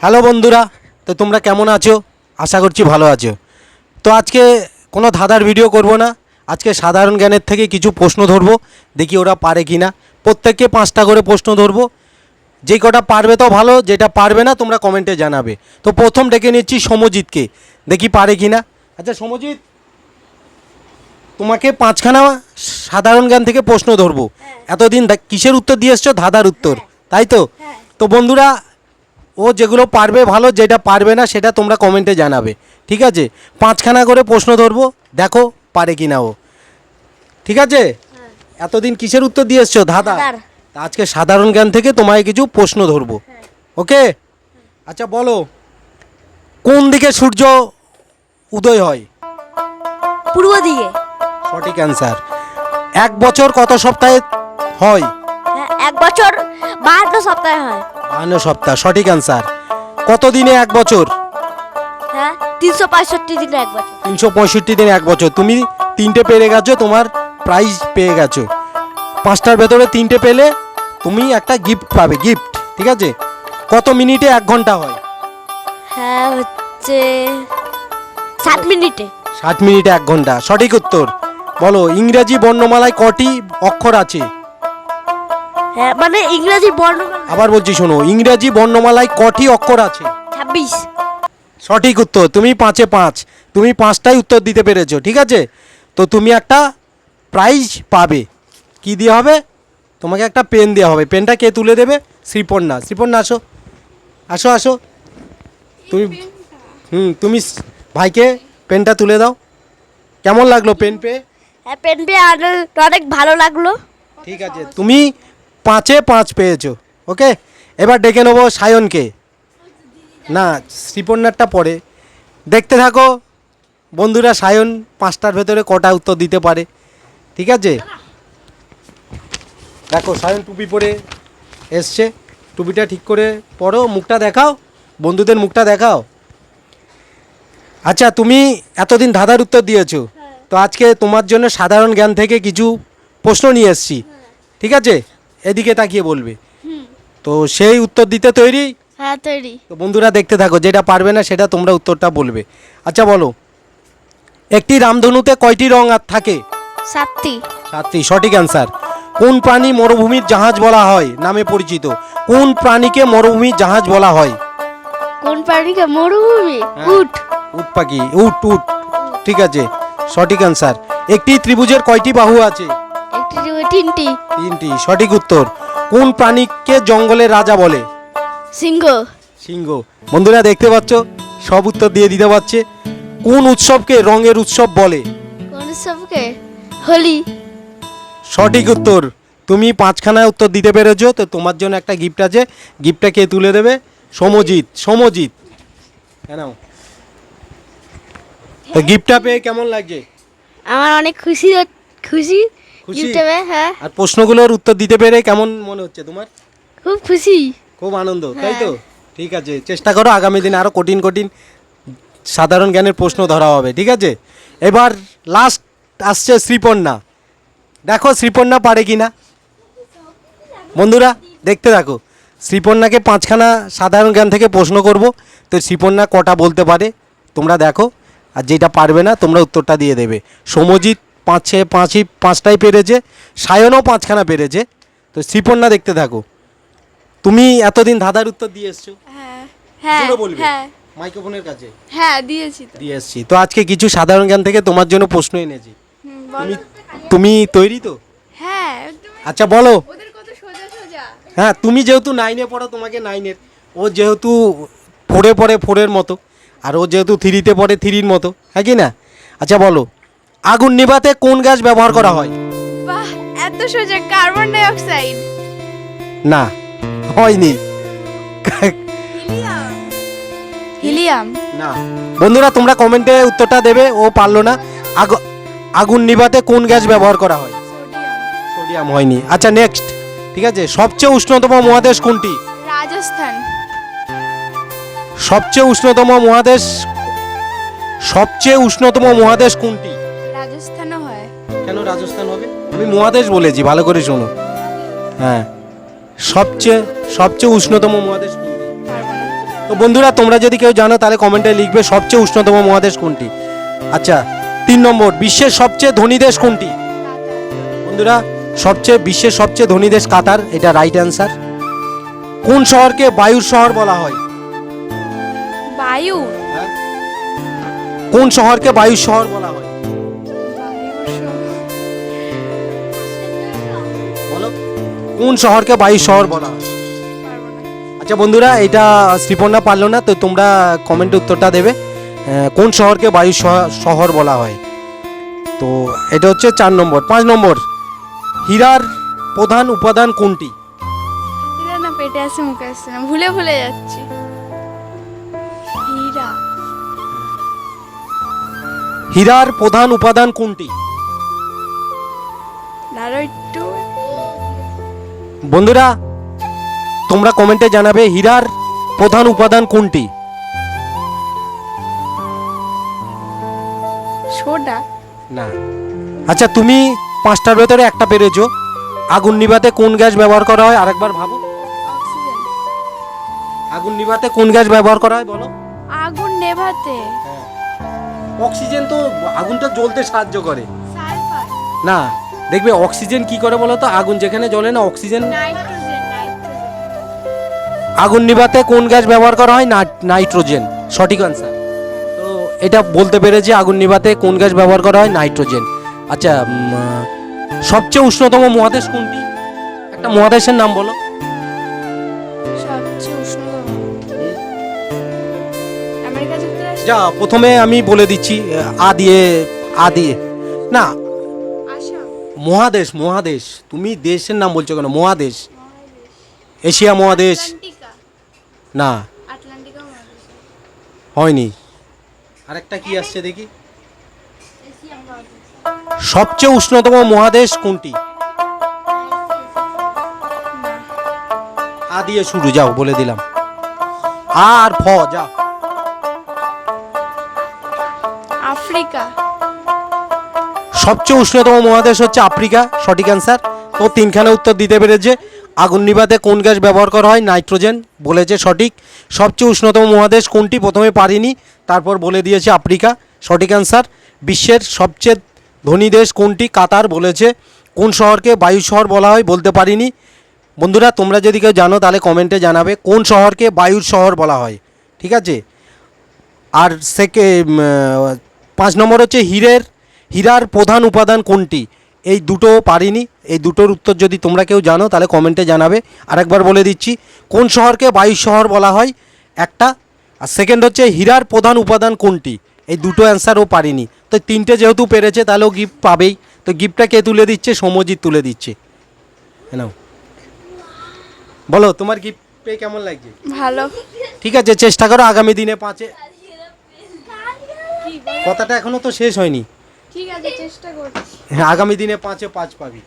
Hello বন্ধুরা তো তোমরা কেমন আছো? আশা করছি ভালো আছো। তো আজকে কোনো ধাঁধার ভিডিও করব না। আজকে সাধারণ জ্ঞানের থেকে কিছু প্রশ্ন ধরবো দেখি ওরা পারে কি না প্রত্যেককে পাঁচটা করে প্রশ্ন ধরবো। যে কটা পারবে তো ভালো যেটা পারবে না তোমরা কমেন্টে জানাবে। তো প্রথম ডেকে নিচ্ছি সমজিৎকে দেখি পারে কি না আচ্ছা সমজিৎ তোমাকে পাঁচখানা সাধারণ জ্ঞান থেকে প্রশ্ন ধরবো। এতদিন দা- কিসের উত্তর দিয়ে এসছো? ধাঁধার উত্তর তাই তো? তো বন্ধুরা ও যেগুলো পারবে ভালো যেটা পারবে না সেটা তোমরা কমেন্টে জানাবে। ঠিক আছে? পাঁচখানা করে প্রশ্ন ধরবো দেখো পারে কি না ও। ঠিক আছে? এতদিন কিসের উত্তর দিয়ে এসছো? ধাঁধা। আজকে সাধারণ জ্ঞান থেকে তোমায় কিছু প্রশ্ন ধরবো। ওকে? আচ্ছা বলো। কোন দিকে সূর্য উদয় হয়? পূর্ব দিকে। সঠিক অ্যান্সার। এক বছর কত সপ্তাহে হয়? হ্যাঁ এক বছর বাহান্ন সপ্তাহে হয়। বাহান্ন সপ্তাহ। সঠিক অ্যান্সার কত দিনে এক বছর? হ্যাঁ তিনশো পঁয়ষট্টি দিনে এক বছর। তিনশো পঁয়ষট্টি দিনে এক বছর। তুমি তিনটে পেরে গেছো তোমার প্রাইজ পেয়ে গেছো। পাঁচটার ভেতরে তিনটে পেলে তুমি একটা গিফট পাবে গিফট ঠিক আছে? কত মিনিটে এক ঘণ্টা হয়? হ্যাঁ হচ্ছে সাত মিনিটে। ষাট মিনিটে এক ঘণ্টা। সঠিক উত্তর। বলো ইংরেজি বর্ণমালায় কটি অক্ষর আছে? হ্যাঁ মানে ইংরেজি বর্ণমালা আবার বলছি শোনো ইংরেজি বর্ণমালায় কটি অক্ষর আছে? ছাব্বিশ। সঠিক উত্তর তুমি পাঁচে পাঁচ। তুমি পাঁচটাই উত্তর দিতে পেরেছ ঠিক আছে? তো তুমি একটা প্রাইজ পাবে। কি দিয়ে হবে? তোমাকে একটা পেন দেওয়া হবে। পেনটা কে তুলে দেবে? শ্রীপর্ণা শ্রীপর্ণা আসো। আসো আসো। তুমি হুম তুমি ভাইকে পেনটা তুলে দাও। কেমন লাগল পেন পেয়ে? হ্যাঁ পেন পেয়ে অনেক ভালো লাগল। ঠিক আছে। তুমি পাঁচে পাঁচ পেয়েছ ওকে? এবার ডেকে নেব সায়নকে। না শ্রীপর্ণারটা পরে। দেখতে থাকো বন্ধুরা সায়ন পাঁচটার ভেতরে কটা উত্তর দিতে পারে ঠিক আছে? দেখো সায়ন টুপি পরে এসছে। টুপিটা ঠিক করে পরো মুখটা দেখাও বন্ধুদের মুখটা দেখাও। আচ্ছা তুমি এতদিন ধাঁধার উত্তর দিয়েছ তো আজকে তোমার জন্য সাধারণ জ্ঞান থেকে কিছু প্রশ্ন নিয়ে এসেছি ঠিক আছে? এদিকে তাকিয়ে বলবে। তো সেই উত্তর দিতে তৈরি? হ্যাঁ তৈরি। তো বন্ধুরা দেখতে থাকো যেটা পারবে না সেটা তোমরা উত্তরটা বলবে। আচ্ছা বলো। একটি রামধনুতে কয়টি রং আর থাকে? সাতটি। সাতটি সঠিক অ্যান্সার কোন প্রাণী মরুভূমির জাহাজ বলা হয়? নামে পরিচিত। কোন প্রাণীকে মরুভূমির জাহাজ বলা হয়? কোন প্রাণীকে? মরুভূমি? হ্যাঁ। উট। উট পাখি উট উট। ঠিক আছে সঠিক অ্যান্সার একটি ত্রিভুজের কয়টি বাহু আছে? তিনটি। তিনটি সঠিক উত্তর। কোন প্রাণীকে জঙ্গলের রাজা বলে? সিংহ। সিংহ। বন্ধুরা দেখতে পাচ্ছ? সব উত্তর দিয়ে দিতে পারছে। কোন উৎসবকে রঙের উৎসব বলে? কোন উৎসবকে? হোলি। সঠিক উত্তর। তুমি পাঁচখানা উত্তর দিতে পেরেছ তো তোমার জন্য একটা গিফট আছে। গিফটটা কে তুলে দেবে? সমজিৎ সমজিৎ। কেন তো গিফটটা পেয়ে কেমন লাগছে? আমার অনেক খুশি খুশি? খুশি? গিফট হ্যাঁ। আর প্রশ্নগুলোর উত্তর দিতে পেরে কেমন মনে হচ্ছে তোমার? খুব খুশি। খুব আনন্দ তাই তো? ঠিক আছে চেষ্টা করো আগামী দিনে আরও কঠিন কঠিন সাধারণ জ্ঞানের প্রশ্ন ধরা হবে ঠিক আছে? এবার লাস্ট আসছে শ্রীপন্না। দেখো শ্রীপন্না পারে কি না বন্ধুরা দেখতে থাকো। শ্রীপন্নাকে পাঁচখানা সাধারণ জ্ঞান থেকে প্রশ্ন করব। তো শ্রীপর্ণা কটা বলতে পারে তোমরা দেখো। আর যেটা পারবে না তোমরা উত্তরটা দিয়ে দেবে। সমজিৎ পাঁচে পাঁচই পাঁচটাই পেরেছে সায়নও পাঁচখানা পেরেছে। তো শ্রীপর্ণা দেখতে থাকো। তুমি এতদিন ধাঁধার উত্তর দিয়ে এসছো। হ্যাঁ হ্যাঁ বলবে। হ্যাঁ। মাইক্রোফোনের কাছে হ্যাঁ দিয়েছি দিয়ে এসছি। তো আজকে কিছু সাধারণ জ্ঞান থেকে তোমার জন্য প্রশ্ন এনেছি। তুমি তুমি তৈরি তো? হ্যাঁ। আচ্ছা বলো। হ্যাঁ তুমি যেহেতু নাইনে পড়ো তোমাকে নাইনের ও যেহেতু ফোরে পড়ে ফোরের মতো আর ও যেহেতু থ্রিতে পড়ে থ্রির মতো হ্যাঁ কি না? আচ্ছা বলো। আগুন নিভাতে কোন গ্যাস ব্যবহার করা হয়? বাহ এত সোজা কার্বন ডাই অক্সাইড না হয়নি। হিলিয়াম। না। বন্ধুরা তোমরা কমেন্টে উত্তরটা দেবে ও পারল না। আগু- আগুন নিভাতে কোন গ্যাস ব্যবহার করা হয়? সোডিয়াম হয়নি। আচ্ছা নেক্সট। ঠিক আছে সবচেয়ে উষ্ণতম মহাদেশ কোনটি? রাজস্থান। সবচেয়ে উষ্ণতম মহাদেশ সবচেয়ে উষ্ণতম মহাদেশ কোনটি? রাজস্থান হবে? আমি মহাদেশ বলেছি ভালো করে শোনো। হ্যাঁ সবচেয়ে সবচেয়ে উষ্ণতম মহাদেশ কোনটি? তো বন্ধুরা তোমরা যদি কেউ জানো তাহলে কমেন্টে লিখবে সবচেয়ে উষ্ণতম মহাদেশ কোনটি। আচ্ছা তিন নম্বর বিশ্বের সবচেয়ে ধনী দেশ কোনটি? বন্ধুরা সবচেয়ে বিশ্বের সবচেয়ে ধনী দেশ কাতার এটা রাইট অ্যান্সার কোন শহরকে বায়ুর শহর বলা হয়? বায়ু। কোন শহরকে বায়ুর শহর বলা হয়? কোন শহরকে বায়ুর শহর বলা হয়? আচ্ছা বন্ধুরা এটা শ্রীপর্ণা পারল না তো তোমরা কমেন্টে উত্তরটা দেবে। কোন শহরকে বায়ু শহ- শহর বলা হয়? তো এটা হচ্ছে চার নম্বর। পাঁচ নম্বর হীরার প্রধান উপাদান কোনটি? না পেটে আছে মুখে আসছে না ভুলে ভুলে যাচ্ছি। হীরা। হীরার প্রধান উপাদান কোনটি? বন্ধুরা তোমরা কমেন্টে জানাবে হীরার প্রধান উপাদান কোনটি? সোডা। না। আচ্ছা তুমি পাঁচটার ভেতরে একটা পেরেছ। আগুন নিভাতে কোন গ্যাস ব্যবহার করা হয়? আরেকবার ভাবো। আগুন নিভাতে কোন গ্যাস ব্যবহার করা হয় বলো। আগুন নেভাতে। অক্সিজেন তো আগুনটা জ্বলতে সাহায্য করে। না। দেখবে অক্সিজেন কি করে বলো তো আগুন যেখানে জ্বলে না অক্সিজেন আগুন নিভাতে কোন গ্যাস ব্যবহার করা হয়? নাইট্রোজেন সঠিক আনসার তো এটা বলতে পেরেছি আগুন নিভাতে কোন গ্যাস ব্যবহার করা হয়? নাইট্রোজেন আচ্ছা সবচেয়ে উষ্ণতম মহাদেশ কোনটি? একটা মহাদেশের নাম বলো। যা প্রথমে আমি বলে দিচ্ছি আ দিয়ে আ দিয়ে। না মহাদেশ মহাদেশ। তুমি দেশের নাম বলছো কেন? মহাদেশ। এশিয়া মহাদেশ। না। হয়নি। আরেকটা কি আসছে দেখি। সবচেয়ে উষ্ণতম মহাদেশ কোনটি? আ দিয়ে শুরু যাও বলে দিলাম। আর ফ যাও। আফ্রিকা। সবচেয়ে উষ্ণতম মহাদেশ হচ্ছে আফ্রিকা, সঠিক অ্যান্সার তো তিনখানে উত্তর দিতে পেরেছে। আগুন নিভাতে কোন গ্যাস ব্যবহার করা হয়? নাইট্রোজেন বলেছে সঠিক। সবচেয়ে উষ্ণতম মহাদেশ কোনটি? প্রথমে পারিনি, তারপর বলে দিয়েছে আফ্রিকা, সঠিক অ্যান্সার বিশ্বের সবচেয়ে ধনী দেশ কোনটি? কাতার বলেছে। কোন শহরকে বায়ু শহর বলা হয় বলতে পারিনি। বন্ধুরা, তোমরা যদি কেউ জানো, তাহলে কমেন্টে জানাবে কোন শহরকে বায়ুর শহর বলা হয়। ঠিক আছে? আর সেকে পাঁচ নম্বর হচ্ছে হীরের হীরার প্রধান উপাদান কোনটি? এই দুটো পারিনি এই দুটোর উত্তর যদি তোমরা কেউ জানো তাহলে কমেন্টে জানাবে। আরেকবার বলে দিচ্ছি কোন শহরকে বায়ু শহর বলা হয়? একটা। আর সেকেন্ড হচ্ছে হীরার প্রধান উপাদান কোনটি? এই দুটো অ্যান্সারও পারিনি। তো তিনটে যেহেতু পেরেছে তাহলে ও গিফট পাবেই। তো গিফটটা কে তুলে দিচ্ছে? সমজিৎ তুলে দিচ্ছে। নাও বলো তোমার গিফট পেয়ে কেমন লাগছে? ভালো। ঠিক আছে চেষ্টা করো আগামী দিনে পাঁচে। কথাটা এখনও তো শেষ হয়নি। আগামী দিনে পাঁচে পাঁচ পাবি।